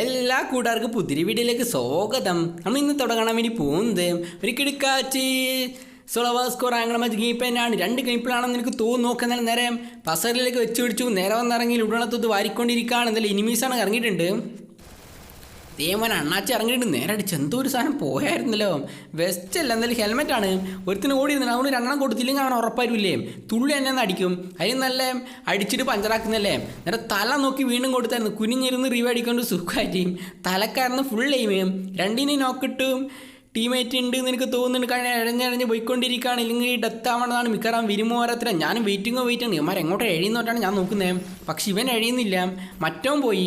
എല്ലാ കൂട്ടുകാർക്കും പുതിരി വീഡിയോയിലേക്ക് സ്വാഗതം. നമ്മൾ ഇന്ന് തുടങ്ങാൻ വേണ്ടി പോകുന്നത് ഒരു കിടുക്കാച്ചി സോളവാസ്കോ റാങ്കണ ഗെയിം ഗീപ്പനാണ് രണ്ട് ഗീപ്പിലാണെന്ന് എനിക്ക് തോന്നുന്നു. നോക്കുന്ന നേരെ പസറിലേക്ക് വെച്ച് പിടിച്ചു. നേരെ വന്നിറങ്ങി ഉടനത്തൊത്ത് വാരിക്കൊണ്ടിരിക്കുകയാണ്. എന്നാലും ഇനിമീസാണ് ഇറങ്ങിയിട്ടുണ്ട് ദേവൻ അണ്ണാച്ചി ഇറങ്ങിയിട്ട് നേരെ അടിച്ച് എന്തോ ഒരു സാധനം പോയായിരുന്നല്ലോ. വെസ്റ്റ് അല്ല എന്തായാലും ആണ്. ഒരുത്തിന് ഓടി ഇരുന്നിട്ട് അവന് രണ്ടെണ്ണം കൊടുത്തില്ലെങ്കിൽ അവൻ ഉറപ്പായിരുന്നില്ലേ? തുള്ളി എന്നെ അടിക്കും. അതിന് നല്ല അടിച്ചിട്ട് പഞ്ചറാക്കുന്നല്ലേ? നേരെ തല നോക്കി വീണ്ടും കൊടുത്തായിരുന്നു. കുനിഞ്ഞിരുന്ന് റിവ് അടിക്കൊണ്ട് സുഖമായിട്ടും തലക്കാരന് ഫുൾ എയിമേയും രണ്ടിനെയും നോക്കിട്ടും ടീമേറ്റ് ഉണ്ട് എന്ന് എനിക്ക് തോന്നുന്നുണ്ട്. കാരണം ഇഴഞ്ഞഴഞ്ഞ് പോയിക്കൊണ്ടിരിക്കുകയാണ്. ഇല്ലെങ്കിൽ ഡെത്ത് ആവണതാണ്. മിക്കവാറും വരുമോ വരത്തില്ല ഞാൻ വെയിറ്റിങ്ങോ വെയിറ്റാണ് ഇവന്മാർ എങ്ങോട്ട് എഴുതുന്നോട്ടാണ് ഞാൻ നോക്കുന്നത് പക്ഷെ ഇവൻ എഴുതുന്നില്ല മറ്റവൻ പോയി.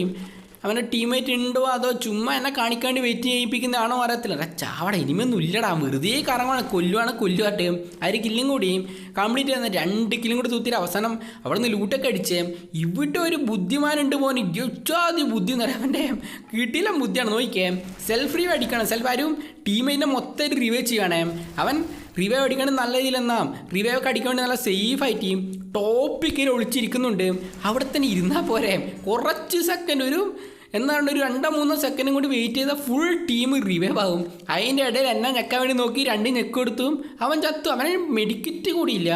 അവന്റെ ടീംമേറ്റ് ഉണ്ടോ അതോ ചുമ്മാ എന്നെ കാണിക്കാണ്ട് വെയിറ്റ് ചെയ്യിപ്പിക്കുന്നതാണോ അറിയത്തില്ല. ചാവട ഇനിമൊന്നും ഇല്ലടാ. വെറുതെ കറങ്ങുവാണ്. കൊല്ലുവാണ് കൊല്ലുവാട്ടെ അതിന് കില്ലും കൂടിയും കംപ്ലീറ്റ് ചെയ്യുന്ന രണ്ട് കില്ലും കൂടി തൂത്തിട്ട് അവസാനം അവിടെ നിന്ന് ലൂട്ടൊക്കെ അടിച്ചേ. ഇവിടെ ഒരു ബുദ്ധിമാനുണ്ട് പോകാൻ ജാതി ബുദ്ധി എന്ന് പറയാം. അവന്റെ കിട്ടിയില്ല ബുദ്ധിയാണ്. നോക്കിക്കേ. സെൽഫ് റീവ് അടിക്കണം. സെൽഫ് ആരും ടീമേറ്റിനെ മൊത്തം റിവ്യൂ ചെയ്യണേ അവൻ റിവൈവ് അടിക്കേണ്ടത് നല്ല രീതിയിലെന്നാ റിവൈവ് ഒക്കെ അടിക്കാൻ നല്ല സേഫ് ആയിട്ട് ടോപ്പിക്കിൽ ഒളിച്ചിരിക്കുന്നുണ്ട്. അവിടെ തന്നെ ഇരുന്നാൽ പോരെ. കുറച്ച് സെക്കൻഡ് ഒരു എന്താണ് ഒരു രണ്ടോ മൂന്നോ സെക്കൻഡും കൂടി വെയിറ്റ് ചെയ്താൽ ഫുൾ ടീം റിവൈവ് ആകും അതിന്റെ ഇടയിൽ എന്നെ ഞെക്കാൻ വേണ്ടി നോക്കി രണ്ട് ഞെക്ക് കൊടുത്തു അവൻ ചത്തു. അവന് മെഡിക്കറ്റ് കൂടിയില്ല.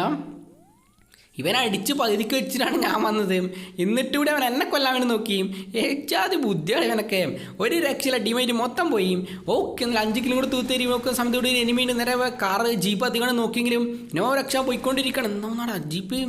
ഇവൻ അടിച്ച് പകുതിക്ക് വെച്ചിട്ടാണ് ഞാൻ വന്നത്. എന്നിട്ട് കൂടി അവൻ എന്നെ കൊല്ലാൻ വേണ്ടി നോക്കി. ഏച്ചാതി ബുദ്ധിയാണ് ഇവനൊക്കെ. ഒരു രക്ഷയില്ല ടീമായിട്ട് മൊത്തം പോയി. ഓക്കെ എന്നാൽ അഞ്ച് കിലോ കൂടെ തൂത്തേരി നോക്കുന്ന സമയത്ത് കൂടി എനിമീന്റെ നേരെ കാറ് ജീപ്പ് അധികം നോക്കിയെങ്കിലും നോ രക്ഷ പോയിക്കൊണ്ടിരിക്കണം എന്നാ ജീപ്പ്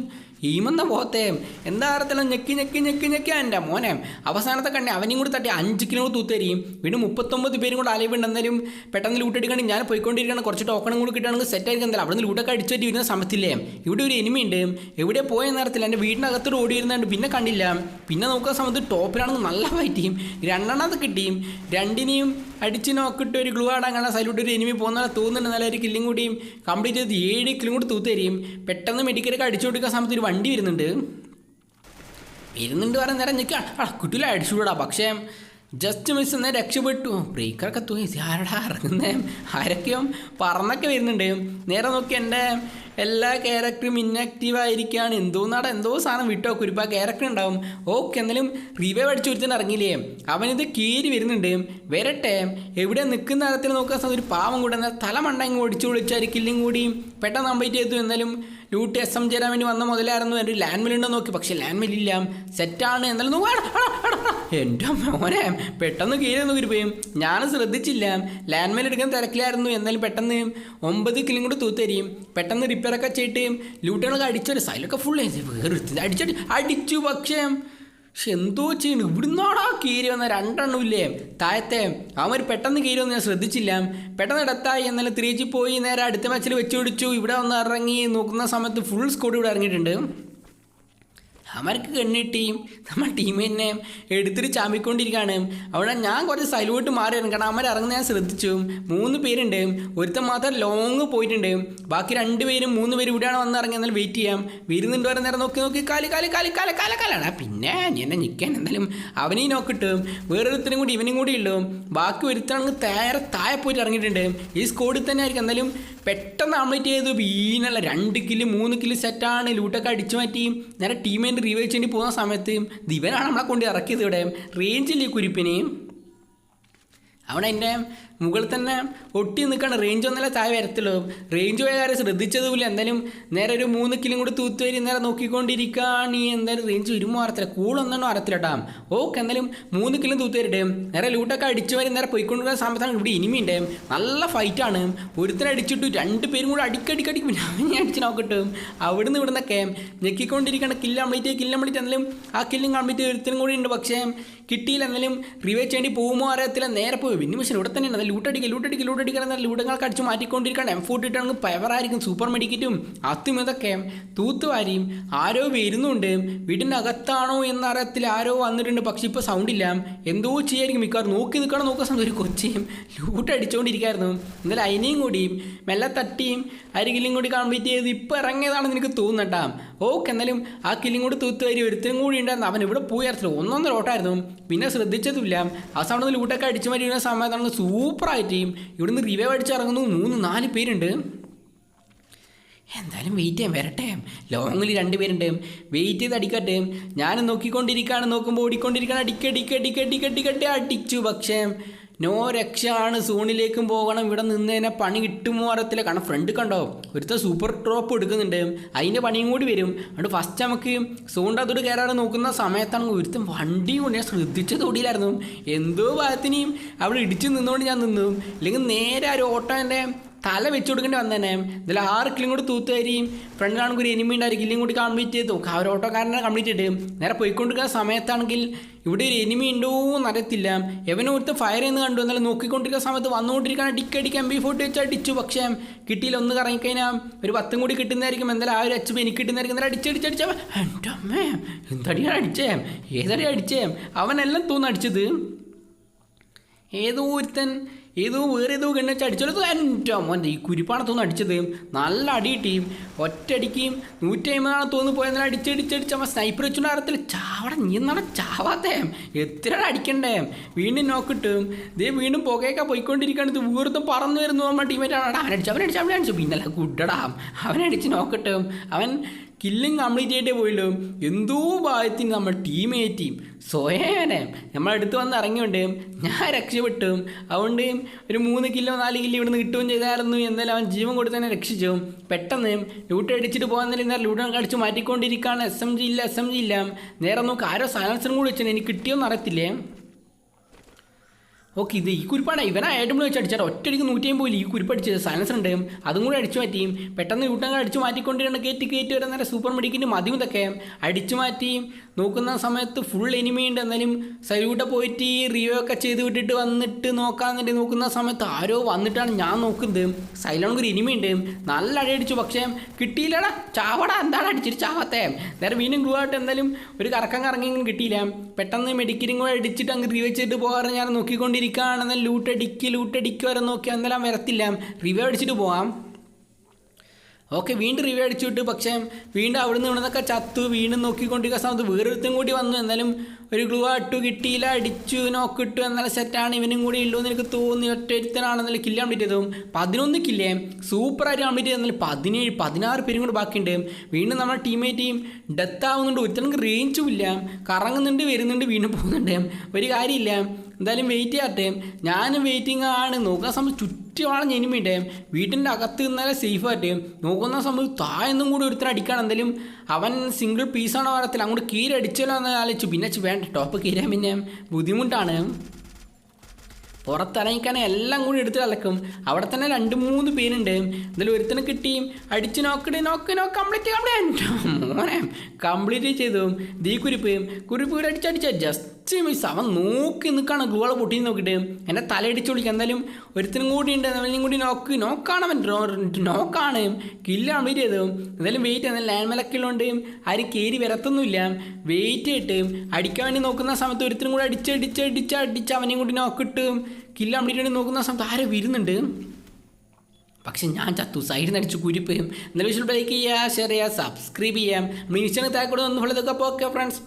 ഈമെന്ന പോത്തേം. എന്താ അറിയത്തില്ല ഞെക്കി ഞെക്കി ഞെക്കി ഞെക്കി. എന്റെ മോനെ. അവസാനത്തെ കണ്ണി അവനെയും കൂടി തട്ടി അഞ്ച് കിലോ തൂത്തേരിയും. വീണ്ടും മുപ്പത്തൊമ്പത് പേരും കൂടെ അലവുണ്ട് എന്നാലും പെട്ടെന്ന് ലൂട്ടെടുക്കണം ഞാൻ പോയിക്കൊണ്ടിരിക്കണം കുറച്ച് ടോക്കണും കൂടി കിട്ടുകയാണെങ്കിൽ സെറ്റ് ആയിരിക്കും എന്തായാലും. അവിടെ നിന്ന് ലൂട്ടൊക്കെ അടിച്ചിട്ട് വരുന്ന സമയത്തില്ലേ? ഇവിടെ ഒരു എനിമി ഉണ്ട്. എവിടെ പോയ നേരത്തിൽ എന്റെ വീടിനകത്തോട് ഓടി ഇരുന്നുണ്ട് പിന്നെ കണ്ടില്ല. പിന്നെ നോക്കുന്ന സമയത്ത് ടോപ്പിലാണെങ്കിൽ നല്ല ഫൈറ്റ് ചെയ്യും. രണ്ടെണ്ണത് കിട്ടിയും. രണ്ടിനെയും അടിച്ച് നോക്കിട്ട് ഒരു ഗ്ലൂ ആടാൻ കാണാൻ സൈലൂട്ട് ഒരു എനിമി പോകുന്ന തോന്നുന്നുണ്ട്. നല്ല ഒരു കില്ലും കൂടിയും കംപ്ലീറ്റ് ചെയ്ത് ഏഴ് കില്ലും കൂടി തൂത്തരിയും പെട്ടെന്ന് മെഡിക്കലൊക്കെ അടിച്ചു കൊടുക്കുന്ന സമയത്ത് ഒരു വണ്ടി വരുന്നുണ്ട്. വരുന്നുണ്ട് പറയാൻ നേരം നിൽക്കുക ആ കുട്ടിയിലെ അടിച്ചുകൂടാ. പക്ഷേ ജസ്റ്റ് മിസ് എന്നാൽ രക്ഷപ്പെട്ടു. ബ്രേക്കറൊക്കെ തൂങ്ങി. ആരടാ ഇറങ്ങുന്നേ. ആരൊക്കെയോ പറന്നൊക്കെ വരുന്നുണ്ട്. നേരെ നോക്കി എന്റെ എല്ലാ ക്യാരക്ടറും ഇന്നാക്റ്റീവ് ആയിരിക്കുകയാണ് എന്തോ നാടെ എന്തോ സാധനം വിട്ടോ കുരുപ്പ ക്യാരക്ടർ ഉണ്ടാവും. ഓക്കെ എന്നാലും റിവൈവ് അടിച്ചു കൊടുത്തിട്ട് ഇറങ്ങിയില്ലേ? അവനിത് കീരി വരുന്നുണ്ട്. വരട്ടെ. എവിടെ നിൽക്കുന്ന തരത്തിൽ നോക്കാൻ ഒരു പാവം കൂടെ എന്നാൽ തല മണ്ടങ്ങ് ഒടിച്ചു വിളിച്ചായിരിക്കില്ലെങ്കിൽ കില്ലും കൂടി. പെട്ടെന്ന് കംപ്ലീറ്റ് ചെയ്തു. എന്നാലും ലൂട്ട് എസ് എം ചേരാൻ വേണ്ടി വന്ന മുതലായിരുന്നു. എന്റെ ലാൻഡ് മില്ലുണ്ടോ നോക്കി. പക്ഷേ ലാൻഡ് മില്ലില്ല സെറ്റാണ് എന്നാലും. എന്റെ മോനെ പെട്ടെന്ന് കീഴെന്ന് കുരുപ്പയും ഞാൻ ശ്രദ്ധിച്ചില്ല. ലാൻഡ് മിൽ എടുക്കാൻ തിരക്കിലായിരുന്നു. എന്നാലും പെട്ടെന്ന് ഒമ്പത് കിലും കൂടെ തൂത്തരിയും പെട്ടെന്ന് റിപ്പയറൊക്കെ ചെയ്തിട്ട് ലൂട്ടുകളൊക്കെ അടിച്ചൊരു സൈലൊക്കെ ഫുൾ വേറെ അടിച്ചടി അടിച്ചു പക്ഷേ. പക്ഷെ എന്തോ ചെയ്യണു ഇവിടുന്നാടാ കീരി വന്ന രണ്ടെണ്ണം ഇല്ലേ? താഴത്തെ. അവൻ പെട്ടെന്ന് കീരി വന്ന് ഞാൻ ശ്രദ്ധിച്ചില്ല. പെട്ടെന്ന് ഇടത്തായി. എന്നാലും തിരിച്ചു പോയി. നേരെ അടുത്ത മാച്ചിൽ വെച്ച് പിടിച്ചു. ഇവിടെ വന്ന് ഇറങ്ങി. നോക്കുന്ന സമയത്ത് ഫുൾ സ്കോഡ് ഇവിടെ ഇറങ്ങിയിട്ടുണ്ട്. അവർക്ക് കണ്ണിട്ടിയും നമ്മൾ ടീമിനെ എടുത്തിട്ട് ചാമ്പിക്കൊണ്ടിരിക്കുകയാണ്. അവിടെ ഞാൻ കുറച്ച് സൈലോട്ട് മാറിയാണ് കാരണം അവർ ഇറങ്ങുന്ന ഞാൻ ശ്രദ്ധിച്ചു. മൂന്ന് പേരുണ്ട്. ഒരുത്തൻ മാത്രം ലോങ് പോയിട്ടുണ്ട്. ബാക്കി രണ്ട് പേരും മൂന്ന് പേര് ഇവിടെയാണ് വന്ന് ഇറങ്ങി. എന്നാലും വെയിറ്റ് ചെയ്യാം. വരുന്നുണ്ട് വരെ നേരം നോക്കി നോക്കി. കാലി കാലി കാലി കാല കാല കാലാണ് പിന്നെ എന്നെ നിൽക്കാൻ എന്തായാലും അവനെയും നോക്കിട്ട് വേറൊരുത്തരും കൂടി ഇവനും കൂടി ഉള്ളു. ബാക്കി ഒരുത്തനങ്ങ് താഴെ താഴെ പോയിട്ട് ഇറങ്ങിയിട്ടുണ്ട്. ഈ സ്കോഡിൽ തന്നെ ആയിരിക്കും. എന്തായാലും പെട്ടെന്ന് കംപ്ലീറ്റ് ചെയ്ത് വീണല്ല. രണ്ട് കിലോ മൂന്ന് കിലോ സെറ്റാണ് ലൂട്ടൊക്കെ അടിച്ചു മാറ്റി. നേരെ ടീമിന്റെ റീവൈവ് ചെയ്യേണ്ടി പോകുന്ന സമയത്ത് ദിവനാണ് നമ്മളെ കൊണ്ട് ഇറക്കിയത് ഇവിടെ. റേഞ്ചില്ലേ കുരിപ്പിനെയും അവിടെ എന്റെ മുകളിൽ തന്നെ ഒട്ടി നിൽക്കണം. റേഞ്ച് ഒന്നല്ല താഴെ വരത്തുള്ളൂ റേഞ്ച് പോയ കാര്യം ശ്രദ്ധിച്ചതുമില്ല. എന്തായാലും നേരെ ഒരു മൂന്ന് കിലും കൂടി തൂത്തുവരി നേരെ നോക്കിക്കൊണ്ടിരിക്കുകയാണ്. ഈ എന്തായാലും റേഞ്ച് വരുമ്പോൾ അറിയത്തില്ല കൂളൊന്നും അറിയത്തില്ല കേട്ടാ ഓക്കെ എന്തായാലും മൂന്ന് കിലും തൂത്ത് നേരെ ലൂട്ടൊക്കെ അടിച്ചു വരി നേരെ പോയിക്കൊണ്ടിരുന്ന സമയത്താണ് ഇവിടെ ഇനിമിയുണ്ട് നല്ല ഫൈറ്റാണ് ഒരുത്തരം അടിച്ചിട്ടു രണ്ട് പേരും കൂടെ അടിക്കടിക്കടിക്കും ഞാൻ അടിച്ച് നോക്കട്ടെ. അവിടുന്ന് ഇവിടുന്നൊക്കെ ഞെക്കിക്കൊണ്ടിരിക്കണം കില്ല് കംപ്ലീറ്റ് കില്ല് കംപ്ലീറ്റ് എന്നാലും ആ കില്ലും കംപ്ലീറ്റ് ഒരുത്തരും കൂടി ഉണ്ട്. പക്ഷേ കിട്ടിയില്ല. എന്നാലും റിവേറ്റ് ചെയ്യേണ്ടി പോകുമോ അറിയത്തില്ല. നേരെ പോയി. പിന്നെ മിഷൻ ഇവിടെ തന്നെ ഉണ്ട് ലൂട്ടടിക്കുക ലൂട്ടടിക്കുക ലൂട്ടടിക്കുക എന്നാൽ ലൂട്ടങ്ങൾക്ക് അടിച്ച് മാറ്റിക്കൊണ്ടിരിക്കണം എം ഫോർട്ടി ഇട്ടാണെങ്കിൽ പവറായിരിക്കും സൂപ്പർ മെഡിക്കറ്റും അത്തും ഇതൊക്കെ തൂത്തുവാരിയും ആരോ വരുന്നുണ്ട് വീടിനകത്താണോ എന്നറിയത്തിൽ ആരോ വന്നിട്ടുണ്ട് പക്ഷെ ഇപ്പോൾ സൗണ്ട് ഇല്ല. എന്തോ ചെയ്യായിരിക്കും മിക്കവാറും. നോക്കി നിൽക്കണം നോക്കുന്ന സമയത്ത് ഒരു കൊച്ചിയും ലൂട്ട് അടിച്ചുകൊണ്ടിരിക്കുകയായിരുന്നു എന്നാലും അതിനെയും കൂടിയും മെല്ലെ തട്ടിയും അരികിലും കൂടി കംപ്ലീറ്റ് ചെയ്ത് ഇപ്പോൾ ഇറങ്ങിയതാണെന്ന് എനിക്ക് തോന്നുന്നട്ടാ. ഓക്കെ എന്നാലും ആ കില്ലും കൂടി തൂത്ത് വരി ഒരുത്തരും കൂടി ഉണ്ടായിരുന്നു. അവൻ ഇവിടെ പോയി അറിയത്തില്ല. ഒന്നൊന്നര ഓട്ടായിരുന്നു പിന്നെ ശ്രദ്ധിച്ചതുമില്ല. ആ സമയത്ത് ലൂട്ടൊക്കെ അടിച്ചു മാറ്റി വരുന്ന സമയത്താണ് ടീം ഇവിടുന്ന് റിവൈവ് അടിച്ചിറങ്ങുന്നു മൂന്ന് നാല് പേരുണ്ട് എന്തായാലും വെയിറ്റ് ചെയ്യാം വരട്ടെ ലോങ്ങിൽ രണ്ട് പേരുണ്ട് വെയിറ്റ് ചെയ്ത് അടിക്കട്ടെ ഞാൻ നോക്കിക്കൊണ്ടിരിക്കുകയാണ് നോക്കുമ്പോൾ ഓടിക്കൊണ്ടിരിക്കുകയാണ് അടിക്ക അടിക്ക അടിക്ക അടിക്ക അടിക്കട്ടെ അടിച്ചു പക്ഷേ നോ രക്ഷയാണ് സോണിലേക്കും പോകണം. ഇവിടെ നിന്ന് തന്നെ പണി കിട്ടുമോ അറിയത്തില്ല കാരണം ഫ്രണ്ട് കണ്ടോ? ഒരുത്ത സൂപ്പർ ട്രോപ്പ് എടുക്കുന്നുണ്ട്. അതിന്റെ പണിയും കൂടി വരും. അതുകൊണ്ട് ഫസ്റ്റ് നമുക്ക് സോണിന്റെ അതോട് കയറാതെ നോക്കുന്ന സമയത്താണ് ഒരുത്ത വണ്ടി കൊണ്ട് ഞാൻ ശ്രദ്ധിച്ചത് ഓടിയില്ലായിരുന്നു എന്തോ ഭാഗത്തിനെയും അവിടെ ഇടിച്ചു നിന്നുകൊണ്ട് ഞാൻ നിന്നു. അല്ലെങ്കിൽ നേരെ ആ ഒരു ഓട്ടോ എന്റെ തല വെച്ച് കൊടുക്കേണ്ടി വന്നേനെ. ഇതിൽ ആറ് കിലും കൂടി തൂത്തുകാരിയും ഫ്രണ്ടിലാണെങ്കിൽ ഒരു എനിമി ഉണ്ടായിരിക്കും ഇല്ലെങ്കിൽ കൂടി കംപ്ലീറ്റ് ചെയ്തു ആ ഒരു ഓട്ടോക്കാരനെ കംപ്ലീറ്റ് ചെയ്തു നേരെ പോയിക്കൊണ്ടിരിക്കുന്ന സമയത്താണെങ്കിൽ ഇവിടെ ഒരു എനിമി ഉണ്ടോ എന്ന് അറിയത്തില്ല. എവനെ ഒരുത്ത് ഫയർ ചെയ്യുന്ന കണ്ടു. എന്നാലും നോക്കിക്കൊണ്ടിരിക്കുന്ന സമയത്ത് വന്നുകൊണ്ടിരിക്കുകയാണ് ടിക്ക് എം ബി ഫോർട്ടി വെച്ച് അടിച്ചു. പക്ഷേ കിട്ടിയില്ല. ഒന്ന് കറങ്ങിക്കഴിഞ്ഞാൽ ഒരു പത്തും കൂടി കിട്ടുന്നതായിരിക്കും. എന്തായാലും ആ ഒരു അച്ഛൻ എനിക്ക് കിട്ടുന്നതായിരിക്കും. എന്നാലും അടിച്ചടിച്ചടിച്ച എന്റെ അമ്മേ എന്തടിയാണ് അടിച്ചേ? ഏതടി അടിച്ചേ? അവനെല്ലാം തോന്നടിച്ചത് ഏതോ ഒരുത്തൻ ഏതോ വേറെ ഏതോ കണ്ണു അടിച്ചോളൂ എന്റെ മോന്റെ ഈ കുരിപ്പാണ് തോന്നുന്നു അടിച്ചത്. നല്ല അടി കിട്ടിയും ഒറ്റയടിക്കും നൂറ്റി അമ്പതാണ് തോന്നുന്നു പോയാൽ അടിച്ചടിച്ചടിച്ച് അവൻ സ്നൈപ്പർ വെച്ചുകൊണ്ട് അറിയത്തില്ല ചാവട നീ എന്നാണ് ചാവാത്തേ? എത്ര അടിക്കണ്ടേ? വീണ്ടും നോക്കിട്ടും ഇതേ വീണ്ടും പുകയൊക്കെ പോയിക്കൊണ്ടിരിക്കുകയാണ്. ഇത് വീർത്തും പറന്നു വരുന്നു. നമ്മുടെ ടീമേറ്റാണ് അവനടിച്ച് അവനടിച്ച് അവനടിച്ചു. പിന്നല്ല ഗുഡടാം അവനടിച്ച് നോക്കിട്ടും അവൻ കില്ലും കംപ്ലീറ്റ് ആയിട്ടേ പോയുള്ളൂ. എന്തോ ഭാഗത്തിന് നമ്മൾ ടീമേറ്റ് സ്വയനെ നമ്മളടുത്ത് വന്ന് ഇറങ്ങിയോണ്ട് ഞാൻ രക്ഷപ്പെട്ടു. അതുകൊണ്ട് ഒരു മൂന്ന് കിലോ നാല് കിലോ ഇവിടുന്ന് കിട്ടുകയും ചെയ്തായിരുന്നു. എന്നാലും അവൻ ജീവൻ കൊടുത്ത് തന്നെ രക്ഷിച്ചു. പെട്ടെന്ന് ലൂട്ട് അടിച്ചിട്ട് പോകാൻ നേരം ലൂട്ട് അടിച്ച് മാറ്റിക്കൊണ്ടിരിക്കുകയാണ്. എസ് എം ജി ഇല്ല എസ് എം ജി ഇല്ല. നേരെ നോക്ക് ആരോ സൈലൻസറും കൂടി വെച്ചാൽ എനിക്ക് കിട്ടിയോന്ന് അറിയത്തില്ലേ? ഓക്കെ ഇത് ഈ കുരിപ്പാണ് ഇവനാ ഏറ്റവും വെച്ച് അടിച്ചാൽ ഒറ്റയടിക്ക് നൂറ്റി അമ്പത് ഈ കുരിപ്പ് അടിച്ചത് സയൻസ് ഉണ്ട്. അതും കൂടെ അടിച്ചു മാറ്റിയും പെട്ടെന്ന് യൂട്ടങ്ങൾ അടിച്ചു മാറ്റിക്കൊണ്ടിരുന്ന കയറ്റി കയറ്റി വരുന്ന നേരം സൂപ്പർ മെഡിക്കിന്റെ മതിയും ഇതൊക്കെ അടിച്ചു മാറ്റി. നോക്കുന്ന സമയത്ത് ഫുൾ എനിമി ഉണ്ട്. എന്നാലും സൈലൂട്ടെ പോയിട്ട് റിയോ ഒക്കെ ചെയ്ത് വിട്ടിട്ട് വന്നിട്ട് നോക്കാന്നിട്ട് നോക്കുന്ന സമയത്ത് ആരോ വന്നിട്ടാണ് ഞാൻ നോക്കുന്നത്. സൈലോൺ ഒരു എനിമി ഉണ്ട്. നല്ല അടിയടിച്ചു പക്ഷേ കിട്ടിയില്ലടാ. ചാവടാ. എന്താണ് അടിച്ചിട്ട് ചാവാത്തേ? നേരെ വീണ്ടും ഗ്ലൂ ആയിട്ട് എന്തായാലും ഒരു കറക്കം കറങ്ങിയെങ്കിലും കിട്ടിയില്ല. പെട്ടെന്ന് മെഡിക്കലും കൂടെ അടിച്ചിട്ട് അങ്ങ് റിവ്യൂ ചെയ്തിട്ട് പോകാറ് ഞാൻ നോക്കിക്കൊണ്ടിരിക്കുകയാണെന്നാൽ ലൂട്ടടിക്ക് ലൂട്ടടിക്ക് വരെ നോക്കി എന്നാലും വരത്തില്ല. റിവ്യൂ അടിച്ചിട്ട് പോവാം. ഓക്കെ വീണ്ടും റിവ്യൂ അടിച്ചു വിട്ടു. പക്ഷേ വീണ്ടും അവിടുന്ന് ഇവിടുന്നൊക്കെ ചത്തു. വീണ്ടും നോക്കിക്കൊണ്ടിരിക്കുന്ന സമയത്ത് വേറൊരുത്തും കൂടി വന്നു. എന്നാലും ഒരു ഗ്ലൂ ആട്ടു കിട്ടിയില്ല അടിച്ചു നോക്കിട്ടു എന്നുള്ള സെറ്റാണ് ഇവനും കൂടി ഉള്ളൂ എന്ന് എനിക്ക് തോന്നി ഒറ്റൊരുത്തനാണെന്നല്ല കില്ല കംപ്ലീറ്റ് ചെയ്തു പതിനൊന്ന് കില്ലേ സൂപ്പർ സൂപ്പറായിട്ട് കംപ്ലീറ്റ് ചെയ്തെന്നാൽ പതിനേഴ് പതിനാറ് പേരും കൂടി ബാക്കിയുണ്ട്. വീണ്ടും നമ്മുടെ ടീമേറ്റ് ടീം ഡെത്ത് ആവുന്നുണ്ട്. ഒരുത്തനക്ക് റേഞ്ചും ഇല്ല. കറങ്ങുന്നുണ്ട് വരുന്നുണ്ട് വീണ്ടും പോകുന്നുണ്ട്. ഒരു കാര്യമില്ല. എന്തായാലും വെയിറ്റ് ചെയ്യട്ടെ. ഞാനും വെയിറ്റിംഗ് ആണ്. നോക്കുന്ന സമയത്ത് ചുറ്റുമാണ് എനിമിയുടെ വീട്ടിന്റെ അകത്ത് നിന്നാലേ സേഫ് ആയിട്ട്. നോക്കുന്ന സമയത്ത് താഴെന്നും കൂടി ഒരുത്തരം അടിക്കണം എന്തായാലും അവൻ സിംഗിൾ പീസാണോ വരത്തില്ല അങ്ങോട്ട് കീരടിച്ചല്ലോ എന്ന് ആലോചിച്ചു. പിന്നെ വേണ്ട. ടോപ്പ് കീരാൻ പിന്നെ ബുദ്ധിമുട്ടാണ്. പുറത്തിറങ്ങിക്കാൻ എല്ലാം കൂടി എടുത്ത് കളക്കും അവിടെ തന്നെ രണ്ട് മൂന്ന് പേരുണ്ട്. ഇതിൽ ഒരുത്തനെ കിട്ടി. അടിച്ച് നോക്കടി നോക്ക് നോക്ക് കംപ്ലീറ്റ് കംപ്ലീറ്റ് മോനെ കംപ്ലീറ്റ് ചെയ്തു. ദീ കുരിപ്പ്. കുരിപ്പ് അടിച്ചടിച്ച ജസ്റ്റ് മിസ് അവൻ നോക്കി നിൽക്കാണ് ഗോള പൊട്ടി നോക്കിയിട്ട്. എന്റെ തലയടിച്ച് വിളിക്കുക എന്തായാലും ഒരുത്തിനും കൂടി ഉണ്ട്. എന്നാലും കൂടി നോക്ക്. നോക്കാണ് അവൻ. നോക്കാണ്. കില്ലാണ് ചെയ്തു എന്തായാലും വെയിറ്റ് ചെയ്യുന്നത് ലാൻഡ് മലക്കുള്ളതുകൊണ്ട് ആരും കയറി വരത്തൊന്നുമില്ല. വെയിറ്റ് ചെയ്തിട്ട് അടിക്കാൻ വേണ്ടി നോക്കുന്ന സമയത്ത് ഒരുത്തിനും കൂടി അടിച്ച് അടിച്ച് അടിച്ച് അടിച്ച് അവനെയും കൂടി നോക്കിട്ട് കില്ലാണ് വേണ്ടി നോക്കുന്ന സമയത്ത് ആരും വരുന്നുണ്ട്. പക്ഷെ ഞാൻ ചത്തു. സൈഡിൽ അടിച്ച് കുരിപ്പയും എന്നാലും ലൈക്ക് ചെയ്യുക ഷെയർ ചെയ്യുക സബ്സ്ക്രൈബ് ചെയ്യാം മീൻസിന് താക്കൂടെ. ഒന്നും ഇതൊക്കെ ഓക്കെ ഫ്രണ്ട്സ്